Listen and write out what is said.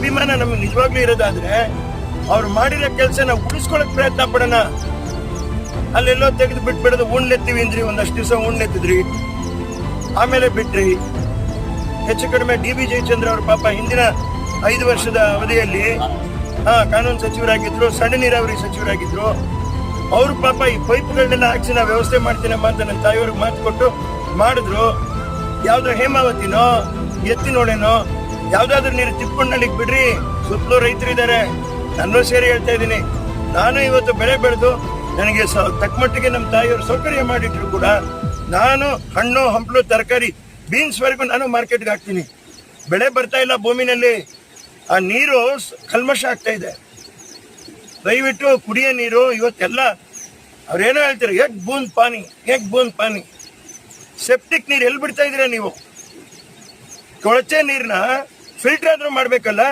ಅಭಿಮಾನ ನಮ್ಗೆ ನಿಜವಾಗ್ಲೂ ಇರೋದಾದ್ರೆ ಅವ್ರು ಮಾಡಿರೋ ಕೆಲಸನ ಉಳಿಸ್ಕೊಳಕ್ ಪ್ರಯತ್ನ ಪಡೋಣ. ಅಲ್ಲೆಲ್ಲೋ ತೆಗೆದು ಬಿಟ್ಬಿಡೋದು ಉಣ್ಣೆತ್ತೀವಿ ಅಂದ್ರಿ, ಒಂದಷ್ಟು ದಿವಸ ಉಣ್ಣೆತ್ತಿದ್ರಿ. ಆಮೇಲೆ ಬಿಟ್ರಿ. ಹೆಚ್ಚು ಕಡಿಮೆ ಡಿ ಬಿ ಜಯಚಂದ್ರ ಅವ್ರ ಪಾಪ ಹಿಂದಿನ ಐದು ವರ್ಷದ ಅವಧಿಯಲ್ಲಿ, ಹಾ, ಕಾನೂನು ಸಚಿವರಾಗಿದ್ರು ಸಣ್ಣ ನೀರಾವರಿ ಸಚಿವರಾಗಿದ್ರು. ಅವರು ಪಾಪ ಈ ಪೈಪ್ಗಳನ್ನೆಲ್ಲ ಹಾಕ್ಸಿ ನಾವು ವ್ಯವಸ್ಥೆ ಮಾಡ್ತೀನಮ್ಮ ಅಂತ ನನ್ನ ತಾಯಿಯವ್ರಿಗೆ ಮಾತು ಕೊಟ್ಟು ಮಾಡಿದ್ರು. ಯಾವ್ದೋ ಹೇಮಾವತಿನೋ, ಎತ್ತಿನೋಳೆನೋ ಯಾವ್ದಾದ್ರು ನೀರು ತಿಪ್ಕೊಂಡಲ್ಲಿಗೆ ಬಿಡ್ರಿ. ಸುತ್ತಲೂ ರೈತರಿದ್ದಾರೆ ನಾನು ಸೇರಿ ಹೇಳ್ತಾ ಇದ್ದೀನಿ. ನಾನು ಇವತ್ತು ಬೆಳೆ ಬೆಳೆದು ನನಗೆ ಸ- ತಕ್ಕ ಮಟ್ಟಿಗೆ ನಮ್ಮ ತಾಯಿಯವರು ಸೌಕರ್ಯ ಮಾಡಿಟ್ರು ಕೂಡ ನಾನು ಹಣ್ಣು, ಹಂಪಲು, ತರಕಾರಿ ಬೀನ್ಸ್ ವರೆಗೂ ನಾನು ಮಾರ್ಕೆಟ್ಗೆ ಹಾಕ್ತೀನಿ. ಬೆಳೆ ಬರ್ತಾ ಇಲ್ಲ ಭೂಮಿನಲ್ಲಿ. ಆ ನೀರು ಕಲ್ಮಶ ಆಗ್ತಾ ಇದೆ. ದಯವಿಟ್ಟು ಕುಡಿಯೋ ನೀರು, ಇವತ್ತೆಲ್ಲ ಅವ್ರೇನೋ ಹೇಳ್ತಾರೆ, ಎಗ್ ಬೂಂದ್ ಪಾನಿ, ಎಗ್ ಬೂಂದ್ ಪಾನಿ. ಸೆಪ್ಟಿಕ್ ನೀರು ಎಲ್ಲಿ ಬಿಡ್ತಾ ಇದ್ದೀರಾ ನೀವು? ಕೊಳಚೆ ನೀರನ್ನ ಫಿಲ್ಟರ್ ಆದ್ರೂ ಮಾಡ್ಬೇಕಲ್ಲ?